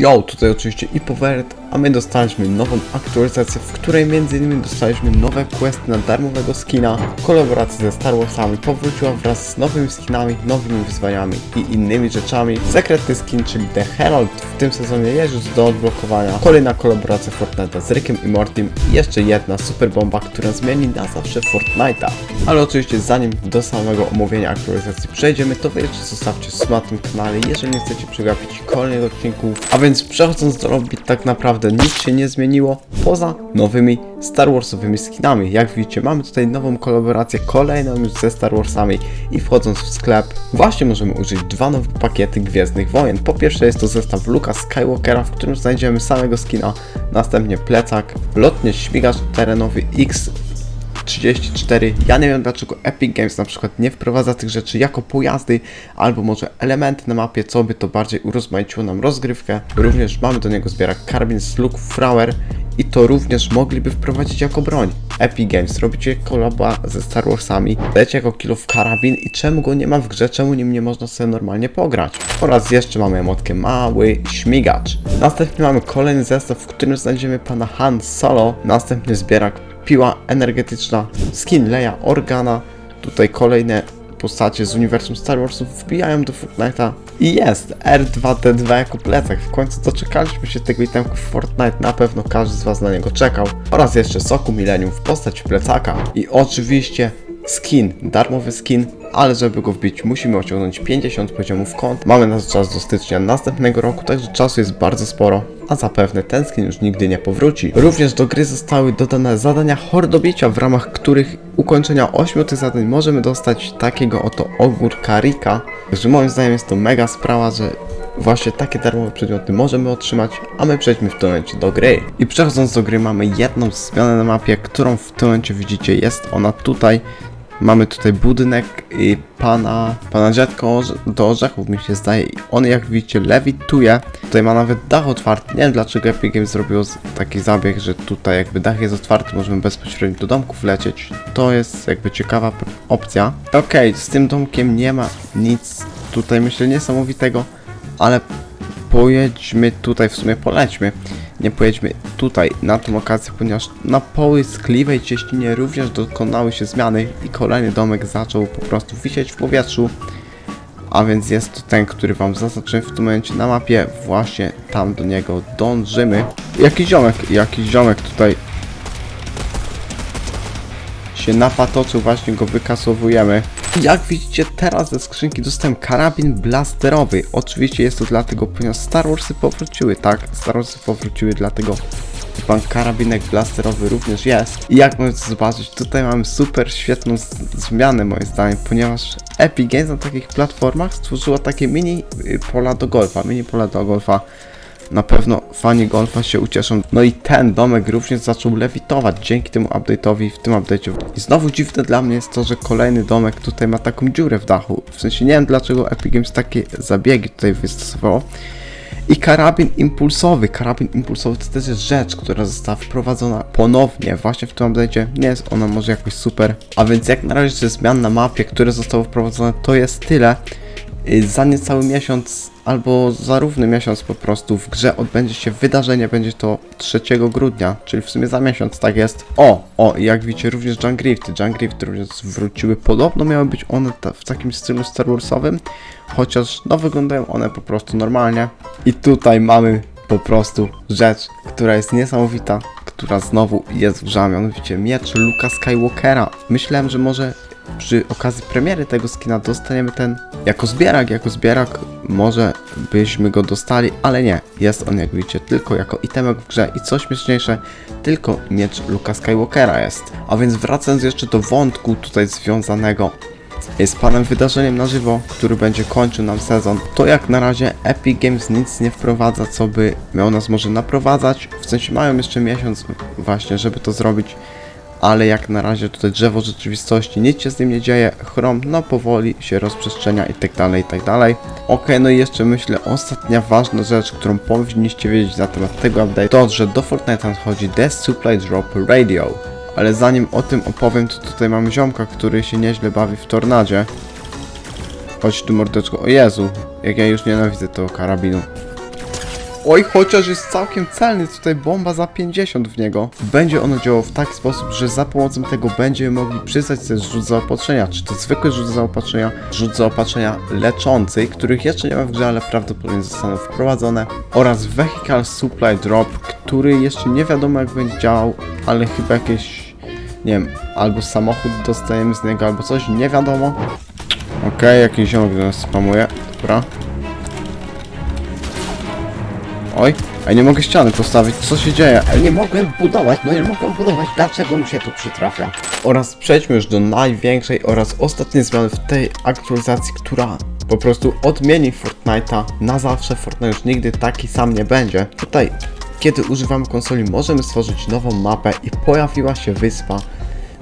Yo, tutaj oczywiście i Powert, a my dostaliśmy nową aktualizację, w której m.in. dostaliśmy nowe questy na darmowego skina, kolaboracja ze Star Warsami powróciła wraz z nowymi skinami, nowymi wyzwaniami i innymi rzeczami. Sekretny skin, czyli The Herald w tym sezonie jest już do odblokowania, kolejna kolaboracja Fortnite'a z Rickiem i Mortym i jeszcze jedna super bomba, która zmieni na zawsze Fortnite'a. Ale oczywiście zanim do samego omówienia aktualizacji przejdziemy, to wy zostawcie suba na tym kanale, jeżeli nie chcecie przegapić kolejnych odcinków. A więc przechodząc do lobby, tak naprawdę nic się nie zmieniło, poza nowymi Star Warsowymi skinami. Jak widzicie, mamy tutaj nową kolaborację, kolejną już ze Star Warsami i wchodząc w sklep, właśnie możemy użyć dwa nowe pakiety Gwiezdnych Wojen. Po pierwsze jest to zestaw Luka Skywalkera, w którym znajdziemy samego skina, następnie plecak, lotnie śmigacz terenowy X 34. Ja nie wiem dlaczego Epic Games na przykład nie wprowadza tych rzeczy jako pojazdy albo może elementy na mapie, co by to bardziej urozmaiciło nam rozgrywkę. Również mamy do niego zbierak karabin z Luke Flower i to również mogliby wprowadzić jako broń. Epic Games robicie kolaba ze Star Warsami, dajecie jako w karabin i czemu go nie ma w grze, czemu nim nie można sobie normalnie pograć. Oraz jeszcze mamy emotkę mały śmigacz. Następnie mamy kolejny zestaw, w którym znajdziemy pana Han Solo, następny zbierak piła energetyczna, skin Leia Organa, tutaj kolejne postacie z uniwersum Star Warsów wbijają do Fortnite'a i jest R2D2 jako plecak. W końcu doczekaliśmy się tego itemku w Fortnite, na pewno każdy z Was na niego czekał. Oraz jeszcze soku Millennium w postaci plecaka i oczywiście skin, darmowy skin, ale żeby go wbić musimy osiągnąć 50 poziomów kont. Mamy na to czas do stycznia następnego roku, także czasu jest bardzo sporo, a zapewne ten skin już nigdy nie powróci. Również do gry zostały dodane zadania hordobicia, w ramach których ukończenia 8 tych zadań możemy dostać takiego oto ogórka Rika. Także moim zdaniem jest to mega sprawa, że Właśnie takie darmowe przedmioty możemy otrzymać, a my przejdźmy w tym momencie do gry. I przechodząc do gry mamy jedną zmianę na mapie, którą w tym momencie widzicie, jest ona tutaj. Mamy tutaj budynek i pana, pana dziadko do orzechów mi się zdaje i on jak widzicie lewituje. Tutaj ma nawet dach otwarty. Nie wiem dlaczego Epic Games zrobiło z- taki zabieg, że tutaj jakby dach jest otwarty, możemy bezpośrednio do domków lecieć. To jest jakby ciekawa opcja. Okej, z tym domkiem nie ma nic tutaj myślę niesamowitego, ale pojedźmy tutaj, w sumie polećmy. Nie pojedźmy tutaj na tą okazję, ponieważ na połyskliwej cieśninie również dokonały się zmiany i kolejny domek zaczął po prostu wisieć w powietrzu. A więc jest to ten, który wam zaznaczyłem w tym momencie na mapie. Właśnie tam do niego dążymy. Jakiś ziomek, jakiś ziomek tutaj się napatoczył, właśnie go wykasowujemy. Jak widzicie, teraz ze skrzynki dostałem karabin blasterowy. Oczywiście jest to dlatego, ponieważ Star Warsy powróciły, tak? Star Warsy powróciły, dlatego pan karabinek blasterowy również jest. I jak możecie zobaczyć, tutaj mamy super świetną zmianę moim zdaniem, ponieważ Epic Games na takich platformach stworzyła takie mini y, pola do golfa, mini pola do golfa. Na pewno fani golfa się ucieszą. No i ten domek również zaczął lewitować dzięki temu update'owi w tym update'cie. I znowu dziwne dla mnie jest to, że kolejny domek tutaj ma taką dziurę w dachu. W sensie nie wiem dlaczego Epic Games takie zabiegi tutaj wystosowało. I karabin impulsowy. Karabin impulsowy to też jest rzecz, która została wprowadzona ponownie właśnie w tym update'cie. Nie jest ona może jakoś super. A więc jak na razie ze zmian na mapie, które zostały wprowadzone, to jest tyle. Y, Za niecały miesiąc albo za równy miesiąc po prostu w grze odbędzie się wydarzenie, będzie to 3 grudnia, czyli w sumie za miesiąc, tak jest. O, o, jak widzicie również Jungrifty, Jungrifty również wróciły, podobno miały być one ta, w takim stylu Star Warsowym, chociaż no wyglądają one po prostu normalnie. I tutaj mamy po prostu rzecz, która jest niesamowita, która znowu jest w grze, mianowicie miecz Luka Skywalkera. Myślałem, że może przy okazji premiery tego skina dostaniemy ten jako zbierak, jako zbierak może byśmy go dostali, ale nie. Jest on jak widzicie tylko jako itemek w grze i co śmieszniejsze, tylko miecz Luka Skywalkera jest. A więc wracając jeszcze do wątku tutaj związanego z panem wydarzeniem na żywo, który będzie kończył nam sezon, to jak na razie Epic Games nic nie wprowadza, co by miało nas może naprowadzać. W sensie mają jeszcze miesiąc właśnie, żeby to zrobić, ale jak na razie tutaj drzewo rzeczywistości, nic się z nim nie dzieje, Chrome no powoli się rozprzestrzenia i tak dalej, i tak dalej. Okej, no i jeszcze myślę ostatnia ważna rzecz, którą powinniście wiedzieć na temat tego update, to, że do Fortnite'a nadchodzi The Supply Drop Radio. Ale zanim o tym opowiem, to tutaj mamy ziomka, który się nieźle bawi w tornadzie. Chodź tu mordeczko, o Jezu, jak ja już nienawidzę tego karabinu. Oj, chociaż jest całkiem celny, tutaj bomba za 50 w niego. Będzie ono działało w taki sposób, że za pomocą tego będziemy mogli przyznać sobie rzut zaopatrzenia. Czy to zwykły rzut zaopatrzenia, rzut zaopatrzenia leczący, których jeszcze nie ma w grze, ale prawdopodobnie zostaną wprowadzone. Oraz Vehicle Supply Drop, który jeszcze nie wiadomo jak będzie działał, ale chyba jakieś, nie wiem, albo samochód dostajemy z niego, albo coś, nie wiadomo. Okej, jakiś ziomek do nas spamuje, dobra. Oj, a nie mogę ściany postawić, co się dzieje? Ej, Nie mogłem budować, no nie mogłem budować, dlaczego mi się tu przytrafia? Oraz przejdźmy już do największej oraz ostatniej zmiany w tej aktualizacji, która po prostu odmieni Fortnite'a na zawsze. Fortnite już nigdy taki sam nie będzie. Tutaj, kiedy używamy konsoli, możemy stworzyć nową mapę i pojawiła się wyspa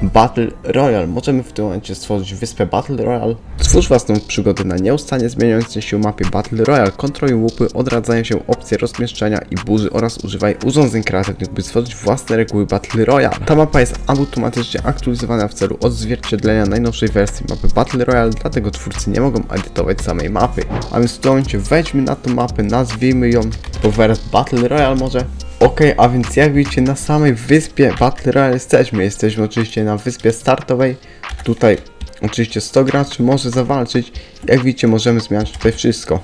Battle Royale. Możemy w tym momencie stworzyć wyspę Battle Royale. Stwórz własną przygodę na nieustannie zmieniającej się mapie Battle Royale. Kontroluj łupy, odradzają się opcje rozmieszczenia i burzy oraz używaj urządzeń kreatywnych, by stworzyć własne reguły Battle Royale. Ta mapa jest automatycznie aktualizowana w celu odzwierciedlenia najnowszej wersji mapy Battle Royale, dlatego twórcy nie mogą edytować samej mapy. A więc w tym momencie wejdźmy na tą mapę, nazwijmy ją Povert Battle Royale może. Okej, a więc jak widzicie na samej wyspie Battle Royale jesteśmy. Jesteśmy oczywiście na wyspie startowej. Tutaj oczywiście 100 graczy może zawalczyć. Jak widzicie możemy zmieniać tutaj wszystko.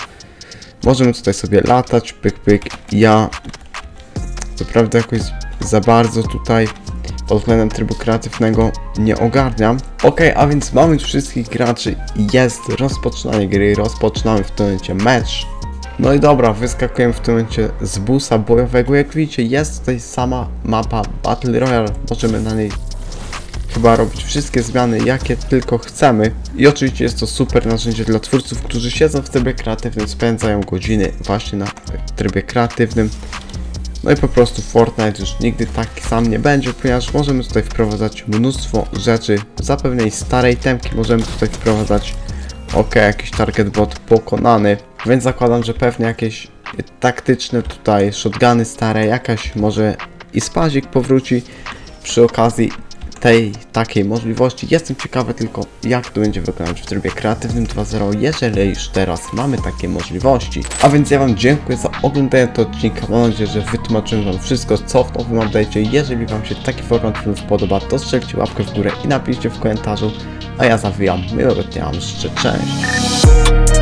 Możemy tutaj sobie latać, pyk pyk. Ja co prawda jakoś za bardzo tutaj pod względem trybu kreatywnego nie ogarniam. Ok, a więc mamy wszystkich graczy jest rozpoczynanie gry, rozpoczynamy w tym momencie mecz. No i dobra, wyskakujemy w tym momencie z busa bojowego. Jak widzicie, jest tutaj sama mapa Battle Royale. Możemy na niej chyba robić wszystkie zmiany, jakie tylko chcemy. I oczywiście jest to super narzędzie dla twórców, którzy siedzą w trybie kreatywnym, spędzają godziny właśnie na trybie kreatywnym. No i po prostu Fortnite już nigdy taki sam nie będzie, ponieważ możemy tutaj wprowadzać mnóstwo rzeczy. Za pewnej starej temki możemy tutaj wprowadzać ok, jakiś target bot pokonany, więc zakładam, że pewnie jakieś taktyczne tutaj shotguny stare, jakaś może i spazik powróci przy okazji tej takiej możliwości. Jestem ciekawy tylko jak to będzie wyglądać w trybie kreatywnym 2.0, jeżeli już teraz mamy takie możliwości. A więc ja Wam dziękuję za oglądanie tego odcinka. Mam nadzieję, że wytłumaczyłem Wam wszystko co w nowym update'cie. Jeżeli Wam się taki format filmów podoba, to strzelcie łapkę w górę i napiszcie w komentarzu. A ja zawijam. Miłego dnia, życzę. Cześć!